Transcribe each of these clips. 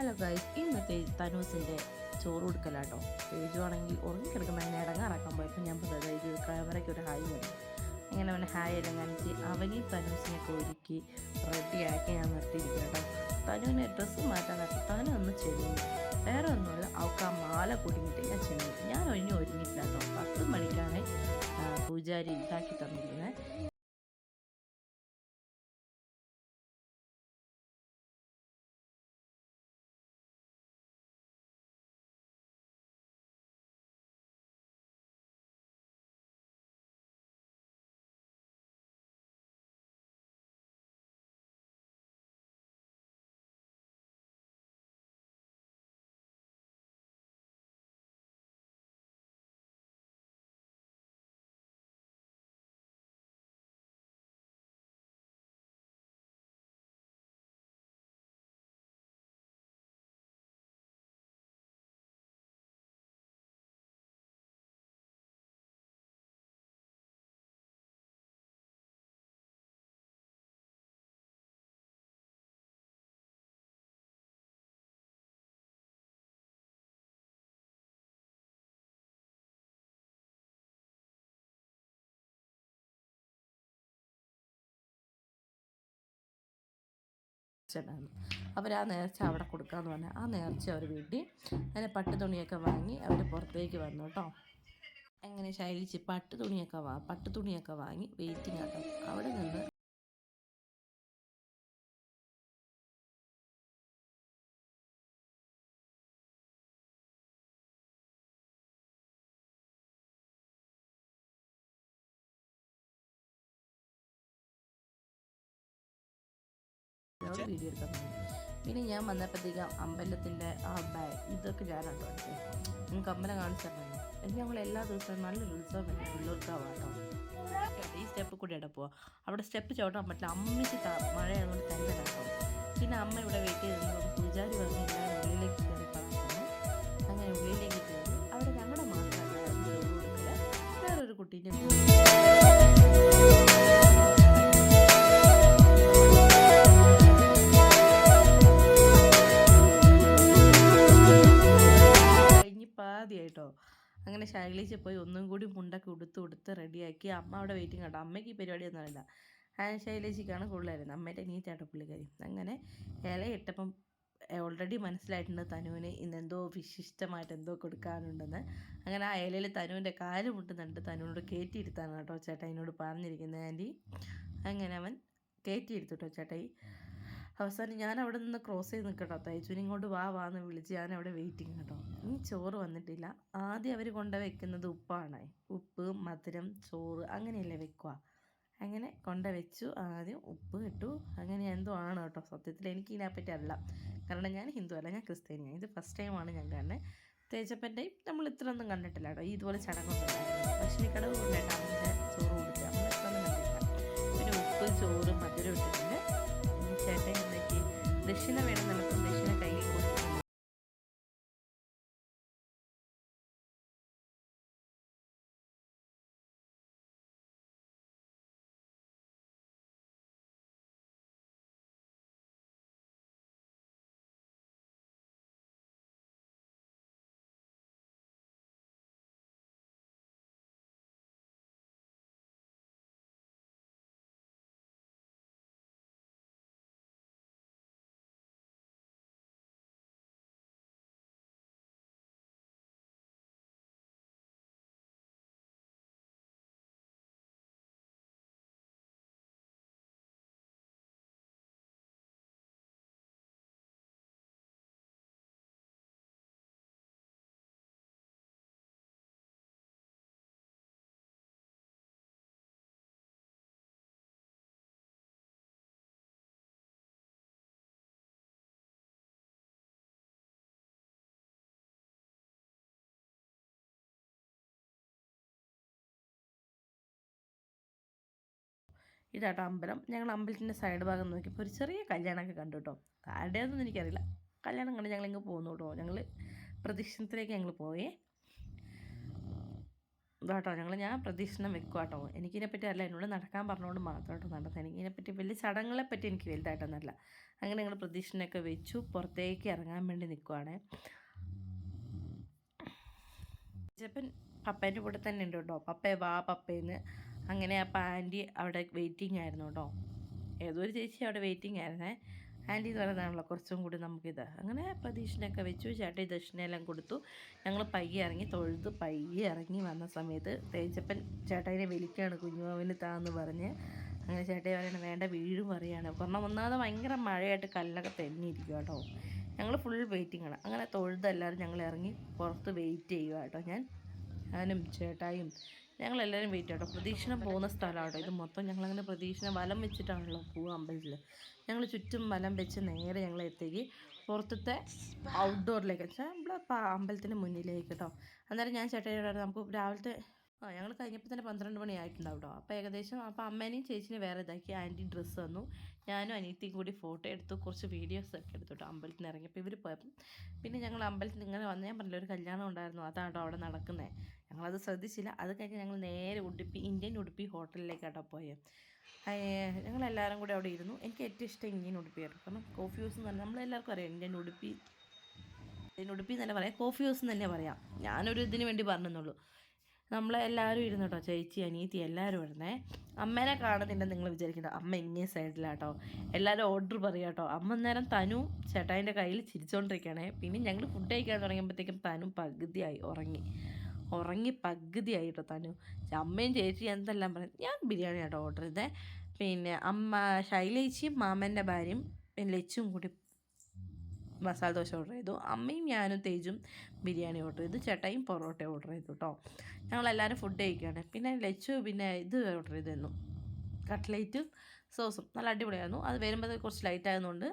Hello guys ഇന്നത്തെ തനൂസിന്റെ ചോറ് കൊടുക്കലാട്ടോ. തേജു ആണെങ്കിൽ ഉറങ്ങിക്കിടക്കുമ്പോൾ എന്നെ ഇടങ്ങാറാക്കാൻ പോയപ്പോൾ ഞാൻ പറഞ്ഞത് തേജു ക്യാമറയ്ക്ക് ഒരു ഹായ് വരും അങ്ങനെ അവനെ ഹായ് എല്ലാം കാണിച്ച് അവനെയും തനൂസിനെയൊക്കെ ഒരുക്കി റെഡിയാക്കി ഞാൻ നിർത്തിയിരിക്കും കേട്ടോ. തനുവിനെ ഡ്രസ്സ് മാറ്റാൻ നിർത്തി തനു ഒന്ന് ചെല്ലുന്നു. വേറെ ഒന്നുമില്ല അവൾക്ക് ആ മാല കുടുങ്ങിയിട്ട് ഞാൻ ചെന്നു ഞാൻ ഒഴിഞ്ഞു ഒരുങ്ങിയിട്ടില്ല കേട്ടോ. പത്ത് മണിക്കാണ് പൂജാരി ഇതാക്കി തന്നിരുന്നത് ചേട്ടാണ് അവർ ആ നേർച്ച അവിടെ കൊടുക്കാന്ന് പറഞ്ഞാൽ ആ നേർച്ച അവർ വീട്ടി അതിനെ പട്ട് തുണിയൊക്കെ വാങ്ങി അവർ പുറത്തേക്ക് വന്നു കേട്ടോ അങ്ങനെ ശൈലിച്ച് പട്ട് തുണിയൊക്കെ വാ പട്ട് തുണിയൊക്കെ വാങ്ങി വെയിറ്റിംഗ് ആട്ടോ. അവിടെ നിന്ന് വീഡിയോ എടുക്കാൻ തുടങ്ങി പിന്നെ ഞാൻ വന്നപ്പോഴത്തേക്കും അമ്പലത്തിന്റെ ആ ബാഗ് ഇതൊക്കെ ഞാനാണ് കാണിച്ചത് നിങ്ങൾക്ക് അമ്പലം കാണിച്ചിട്ടുണ്ടല്ലോ എനിക്ക് ഞങ്ങൾ എല്ലാ ദിവസവും നല്ലൊരു ഉത്സവം പറ്റും പിള്ളേർക്കാവാട്ടോ ഈ സ്റ്റെപ്പ് കൂടി ഇട പോവാം. അവിടെ സ്റ്റെപ്പ് ചവിട്ടാൻ പറ്റില്ല. അമ്മയ്ക്ക് ത അങ്ങനെ ശൈലിച്ച് പോയി ഒന്നും കൂടി മുണ്ടൊക്കെ ഉടുത്ത് ഉടുത്ത് റെഡിയാക്കി അമ്മ അവിടെ വെയിറ്റിംഗ് കേട്ടോ അമ്മയ്ക്ക് ഈ പരിപാടിയൊന്നും അറിയില്ല. ശൈലേജിക്കാണ് കൂടുതലായിരുന്നു. അമ്മേന്റെ നീറ്റാട്ടോ പുള്ളിക്കാരി. അങ്ങനെ ഇലയിട്ടപ്പം ഓൾറെഡി മനസ്സിലായിട്ടുണ്ട് തനുവിന് ഇന്നെന്തോ വിശിഷ്ടമായിട്ട് എന്തോ കൊടുക്കാനുണ്ടെന്ന്. അങ്ങനെ ആ ഇലയിൽ തനുവിന്റെ കാൽ മുട്ടുന്നുണ്ട്. തനുവിനോട് കയറ്റിയിരുത്താണ് കേട്ടോ ചേട്ടാ എന്നോട് പറഞ്ഞിരിക്കുന്നത് ആന്റി. അങ്ങനെ അവൻ കയറ്റിയിരുത്തു കേട്ടോ ചേട്ടായി. അവസാനം ഞാൻ അവിടെ നിന്ന് ക്രോസ് ചെയ്ത് നിൽക്കട്ടോ. തയ്ച്ചുവിനെ ഇങ്ങോട്ട് വാ വാന്ന് വിളിച്ച് ഞാൻ അവിടെ വെയിറ്റിംഗ് കേട്ടോ. ഇനി ചോറ് വന്നിട്ടില്ല. ആദ്യം അവർ കൊണ്ട് വെക്കുന്നത് ഉപ്പാണ്. ഉപ്പ് മധുരം ചോറ് അങ്ങനെയല്ലേ വെക്കുക അങ്ങനെ കൊണ്ട വെച്ചു. ആദ്യം ഉപ്പ് ഇട്ടു. അങ്ങനെ എന്തോ ആണ് കേട്ടോ. സത്യത്തിൽ എനിക്ക് ഇതിനെപ്പറ്റി അറിയില്ല. കാരണം ഞാൻ ഹിന്ദു അല്ല ഞാൻ ക്രിസ്ത്യാനിയാണ് ഇത് ഫസ്റ്റ് ടൈമാണ് ഞാൻ കാണുന്നത് തേച്ചപ്പന്റെയും നമ്മൾ ഇത്രയൊന്നും കണ്ടിട്ടില്ല കേട്ടോ. ഇതുപോലെ ചടങ്ങൊന്നും പക്ഷേ കടവ് അമ്മന്റെ ചോറ് കൊടുക്കുക നമ്മൾ ഇത്രയൊന്നും കണ്ടിട്ടില്ല. പിന്നെ ഉപ്പ് ചോറ് മധുരം ഇട്ടിട്ടുണ്ട്. ചേട്ടൻ എന്തൊക്കെ ദക്ഷിണ വേണം നമുക്ക് ദക്ഷിണ കയ്യിൽ കൊടുക്കുന്നു ഇതാട്ടോ അമ്പലം. ഞങ്ങൾ അമ്പലത്തിന്റെ സൈഡ് ഭാഗം നോക്കിയപ്പോൾ ഒരു ചെറിയ കല്യാണമൊക്കെ കണ്ടു കേട്ടോ ആരുടേതൊന്നും എനിക്കറിയില്ല. കല്യാണം കണ്ട് ഞങ്ങൾ ഇങ്ങ് പോന്നു കേട്ടോ ഞങ്ങൾ പ്രദക്ഷിണത്തിലേക്ക് ഞങ്ങൾ പോയേ. ഇതാട്ടോ ഞങ്ങൾ ഞാൻ പ്രദക്ഷിണം വെക്കും കേട്ടോ എനിക്കിതിനെപ്പറ്റി അറിയില്ല. എന്നോട് നടക്കാൻ പറഞ്ഞുകൊണ്ട് മാത്രം കേട്ടോ നടന്നത് എനിക്കിതിനെപ്പറ്റി വലിയ ചടങ്ങുകളെപ്പറ്റി എനിക്ക് വലുതായിട്ടൊന്നല്ല അങ്ങനെ ഞങ്ങൾ പ്രദക്ഷിണമൊക്കെ വെച്ചു. പുറത്തേക്ക് ഇറങ്ങാൻ വേണ്ടി നിൽക്കുവാണ് ചിലപ്പം പപ്പേന്റെ കൂടെ തന്നെ ഉണ്ട് കേട്ടോ പപ്പേ വാ പപ്പേന്ന്. അങ്ങനെ അപ്പോൾ ആന്റി അവിടെ വെയിറ്റിംഗ് ആയിരുന്നു കേട്ടോ ഏതോ ഒരു ചേച്ചി അവിടെ വെയിറ്റിംഗ് ആയിരുന്നേ. ആന്റി എന്ന് പറയുന്നതാണല്ലോ കുറച്ചും കൂടി നമുക്കിത്. അങ്ങനെ പ്രതീക്ഷനൊക്കെ വെച്ചു. ചേട്ടൻ ദക്ഷിണയെല്ലാം കൊടുത്തു. ഞങ്ങൾ പയ്യെ ഇറങ്ങി തൊഴുത് പയ്യെ ഇറങ്ങി വന്ന സമയത്ത് തേജപ്പൻ ചേട്ടനെ വിളിക്കുകയാണ് കുഞ്ഞുമാവിന് താന്ന് പറഞ്ഞ്. അങ്ങനെ ചേട്ടായി പറയണം വേണ്ട വീഴും പറയാണ്. കാരണം ഒന്നാമത് ഭയങ്കര മഴയായിട്ട് കല്ലൊക്കെ തെന്നിയിരിക്കും കേട്ടോ ഞങ്ങൾ ഫുൾ വെയിറ്റിംഗ് ആണ്. അങ്ങനെ തൊഴുത് എല്ലാവരും ഞങ്ങൾ ഇറങ്ങി പുറത്ത് വെയിറ്റ് ചെയ്യുക കേട്ടോ ഞാൻ. ഞാനും ചേട്ടായും ഞങ്ങളെല്ലാവരും വെയിറ്റ് കേട്ടോ പ്രദീക്ഷണം പോകുന്ന സ്ഥലമാണ് ഇത് മൊത്തം ഞങ്ങളങ്ങനെ പ്രദീക്ഷണം വലം വെച്ചിട്ടാണല്ലോ പോവുക അമ്പലത്തിൽ ഞങ്ങൾ ചുറ്റും വലം വെച്ച് നേരെ ഞങ്ങൾ എത്തേക്ക് പുറത്തത്തെ ഔട്ട്ഡോറിലേക്ക് വെച്ചാൽ നമ്മളെ അമ്പലത്തിന്റെ മുന്നിലേക്ക് കേട്ടോ അന്നേരം ഞാൻ ചേട്ടനോട് നമുക്ക് രാവിലത്തെ ആ ഞങ്ങൾ കഴിഞ്ഞപ്പോൾ തന്നെ പന്ത്രണ്ട് മണി ആയിട്ടുണ്ടാവും കേട്ടോ അപ്പോൾ ഏകദേശം അപ്പോൾ അമ്മേനെയും ചേച്ചിനെയും വേറെ ഇതാക്കി ആന്റി ഡ്രസ്സ് തന്നു. ഞാനും അനിയത്തിയും കൂടി ഫോട്ടോ എടുത്തു കുറച്ച് വീഡിയോസ് ഒക്കെ എടുത്തു കേട്ടോ അമ്പലത്തിൽ നിന്ന് ഇറങ്ങിയപ്പോൾ ഇവർ പോയപ്പം. പിന്നെ ഞങ്ങൾ അമ്പലത്തിൽ ഇങ്ങനെ വന്ന് ഞാൻ പറഞ്ഞില്ല ഒരു കല്യാണം ഉണ്ടായിരുന്നു അതാണ് കേട്ടോ അവിടെ നടക്കുന്നത് ഞങ്ങളത് ശ്രദ്ധിച്ചില്ല. അത് കഴിഞ്ഞ് ഞങ്ങൾ നേരെ ഉടുപ്പി ഇന്ത്യൻ ഉടുപ്പി ഹോട്ടലിലേക്കാട്ടോ പോയത് ഞങ്ങളെല്ലാവരും കൂടി അവിടെ ഇരുന്നു. എനിക്ക് ഏറ്റവും ഇഷ്ടം ഇന്ത്യൻ ഉടുപ്പിയായിരുന്നു. കാരണം കോഫി ഹൗസ് എന്ന് പറഞ്ഞാൽ നമ്മളെല്ലാവർക്കും അറിയാം ഇന്ത്യൻ ഉടുപ്പി ഉടുപ്പി എന്നല്ല പറയാം കോഫി ഹൗസ് തന്നെ പറയാം. ഞാനൊരു ഇതിന് വേണ്ടി പറഞ്ഞെന്നുള്ളൂ. നമ്മളെല്ലാവരും ഇരുന്നു കേട്ടോ ചേച്ചി അനിയത്തി എല്ലാവരും ഇരുന്നേ. അമ്മേനെ കാണുന്നില്ല നിങ്ങൾ വിചാരിക്കണ്ട. അമ്മ ഇങ്ങേ സൈഡിലാട്ടോ. എല്ലാവരും ഓർഡർ പറയാം കേട്ടോ അമ്മ നേരം തനു ചേട്ടായിന്റെ കയ്യിൽ ചിരിച്ചുകൊണ്ടിരിക്കുകയാണേ പിന്നെ ഞങ്ങൾ ഫുഡ് കഴിക്കാൻ തുടങ്ങിയപ്പോഴത്തേക്കും തനു പകുതിയായി ഉറങ്ങി. ഉറങ്ങി പകുതിയായി കേട്ടോ തനു. അമ്മയും ചേച്ചി എന്തെല്ലാം പറയും ഞാൻ ബിരിയാണി കേട്ടോ ഓർഡർ ചെയ്തേ. പിന്നെ അമ്മ ശൈലേച്ചിയും മാമന്റെ ഭാര്യയും പിന്നെ ലച്ചും കൂടി മസാല ദോശ ഓർഡർ ചെയ്തു. അമ്മയും ഞാനും തേജും ബിരിയാണി ഓർഡർ ചെയ്തു. ചേട്ടായും പൊറോട്ട ഓർഡർ ചെയ്തു കേട്ടോ ഞങ്ങളെല്ലാവരും ഫുഡ് കഴിക്കുകയാണ്. പിന്നെ ലച്ചു പിന്നെ ഇത് ഓർഡർ ചെയ്തിരുന്നു കട്ട്ലേറ്റും സോസും. നല്ല അടിപൊളിയായിരുന്നു. അത് വരുമ്പോൾ കുറച്ച് ലൈറ്റ് ആയതുകൊണ്ട്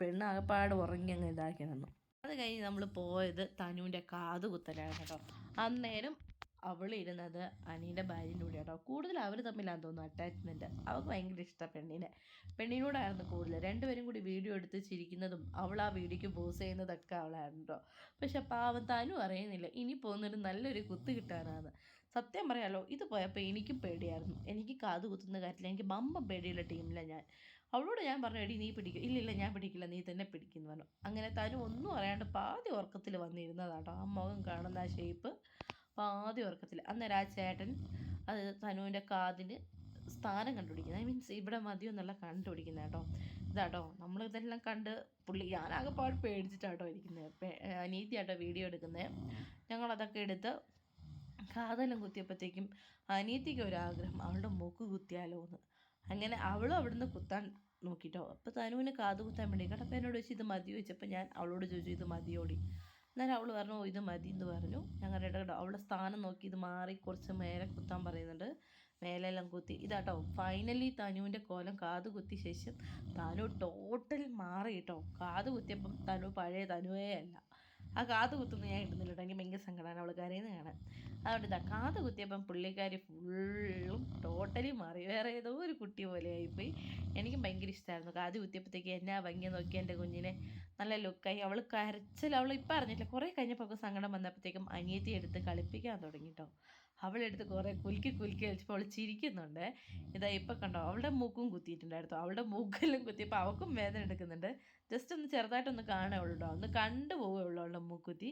പെണ്ണ് ആകെപ്പാട് ഉറങ്ങി അങ്ങ് ഇതാക്കി നിന്നു. അത് കഴിഞ്ഞ് നമ്മൾ പോയത് തനുവിന്റെ കാത് കുത്തലാണ് കേട്ടോ അന്നേരം അവൾ ഇരുന്നത് അനീന്റെ ഭാര്യന്റെ കൂടെ കേട്ടോ കൂടുതൽ അവർ തമ്മിലാന്ന് തോന്നുന്നു അറ്റാച്ച്മെന്റ് അവൾക്ക് ഭയങ്കര ഇഷ്ടം പെണ്ണിനെ. പെണ്ണിനോടായിരുന്നു കൂടുതൽ. രണ്ടുപേരും കൂടി വീഡിയോ എടുത്ത് ചിരിക്കുന്നതും അവൾ ആ വീഡിയോക്ക് പോസ് ചെയ്യുന്നതൊക്കെ അവളായിരുന്നു കേട്ടോ പക്ഷെ പാവം താനും അറിയുന്നില്ല. ഇനി പോകുന്നൊരു നല്ലൊരു കുത്ത് കിട്ടാനാണ്. സത്യം പറയാലോ ഇത് പോയപ്പോൾ എനിക്കും പേടിയായിരുന്നു. എനിക്ക് കാത് കുത്തുന്ന കാര്യത്തിൽ എനിക്ക് ബമ്പ പേടിയുള്ള ടീമിലാണ് ഞാൻ. അവളോട് ഞാൻ പറഞ്ഞു എടി നീ പിടിക്കും. ഇല്ല ഇല്ല ഞാൻ പിടിക്കില്ല. നീ തന്നെ പിടിക്കുന്നു പറഞ്ഞു. അങ്ങനെ താനും ഒന്നും അറിയാണ്ട് പാതി ഉറക്കത്തിൽ വന്നിരുന്നതാട്ടോ. ആ മുഖം കാണുന്ന ആ ഷേപ്പ് പാതി ഉറക്കത്തിൽ അന്നേരം ആ ചേട്ടൻ അത് തനുവിന്റെ കാതിന് സ്ഥാനം കണ്ടുപിടിക്കുന്നത് ഐ മീൻസ് ഇവിടെ മതി എന്നുള്ള കണ്ടുപിടിക്കുന്നത് കേട്ടോ. ഇതാട്ടോ നമ്മൾ ഇതെല്ലാം കണ്ട് പുള്ളി ഞാനാകെ പാട് പേടിച്ചിട്ടാട്ടോ ഇരിക്കുന്നത് അനീതിയാട്ടോ വീഡിയോ എടുക്കുന്നത് ഞങ്ങളതൊക്കെ എടുത്ത് കാതെല്ലാം കുത്തിയപ്പോഴത്തേക്കും അനീതിക്ക് ഒരാഗ്രഹം അവളുടെ മൂക്ക് കുത്തിയാലോ എന്ന്. അങ്ങനെ അവളും അവിടുന്ന് കുത്താൻ നോക്കിട്ടോ. അപ്പോൾ തനുവിന് കാത് കുത്താൻ വേണ്ടി കേട്ടപ്പോൾ എന്നോട് ചോദിച്ചു ഇത് മതിയോ? ചോദിച്ചപ്പോൾ ഞാൻ അവളോട് ചോദിച്ചു ഇത് മതിയോടി. അന്നേരം അവൾ പറഞ്ഞു ഇത് മതി എന്ന് പറഞ്ഞു ഞങ്ങളുടെ അവളുടെ സ്ഥാനം നോക്കി ഇത് മാറി കുറച്ച് മേലെ കുത്താൻ പറയുന്നുണ്ട്. മേലെല്ലാം കുത്തി. ഇതാട്ടോ ഫൈനലി തനുവിന്റെ കോലം കാത് കുത്തിയ ശേഷം തനു ടോട്ടൽ മാറി കേട്ടോ. കാത് കുത്തിയപ്പം തനു പഴയ തനുവേ അല്ല. ആ കാത് കുത്തുന്നത് ഞാൻ ഇടുന്നില്ല കേട്ടോ. എനിക്ക് ഭയങ്കര സങ്കടമാണ് അവൾ കരയുന്നത് കാണാൻ. അതുകൊണ്ട് ഇതാ കാത് കുത്തിയപ്പം പുള്ളിക്കാരി ഫുള്ളും ടോട്ടലി മാറി. വേറെ ഏതോ ഒരു കുട്ടി പോലെ ആയിപ്പോയി എനിക്കും ഭയങ്കര ഇഷ്ടമായിരുന്നു കാത് കുത്തിയപ്പോഴത്തേക്ക് എന്നാ ഭംഗി നോക്കി എന്റെ കുഞ്ഞിനെ. നല്ല ലുക്കായി. അവൾ കരച്ചിൽ അവൾ ഇപ്പം അറിഞ്ഞില്ല കുറേ കഴിഞ്ഞപ്പോൾ ഒക്കെ സങ്കടം വന്നപ്പോഴത്തേക്കും അനിയത്തി എടുത്ത് കളിപ്പിക്കാൻ തുടങ്ങി കേട്ടോ അവളെടുത്ത് കുറേ കുലുക്കി കുലുക്കി കളിച്ചപ്പോൾ അവൾ ചിരിക്കുന്നുണ്ട്. ഇതാ ഇപ്പം കണ്ടോ അവളുടെ മൂക്കും കുത്തിയിട്ടുണ്ടായിരുന്നു. അവളുടെ മൂക്കെല്ലാം കുത്തിയപ്പോൾ അവൾക്കും വേദന എടുക്കുന്നുണ്ട്. ജസ്റ്റ് ഒന്ന് ചെറുതായിട്ടൊന്ന് ഉള്ളൂ കേട്ടോ ഒന്ന് കണ്ടു പോവുകയുള്ളൂ അവളുടെ മൂക്കുത്തി.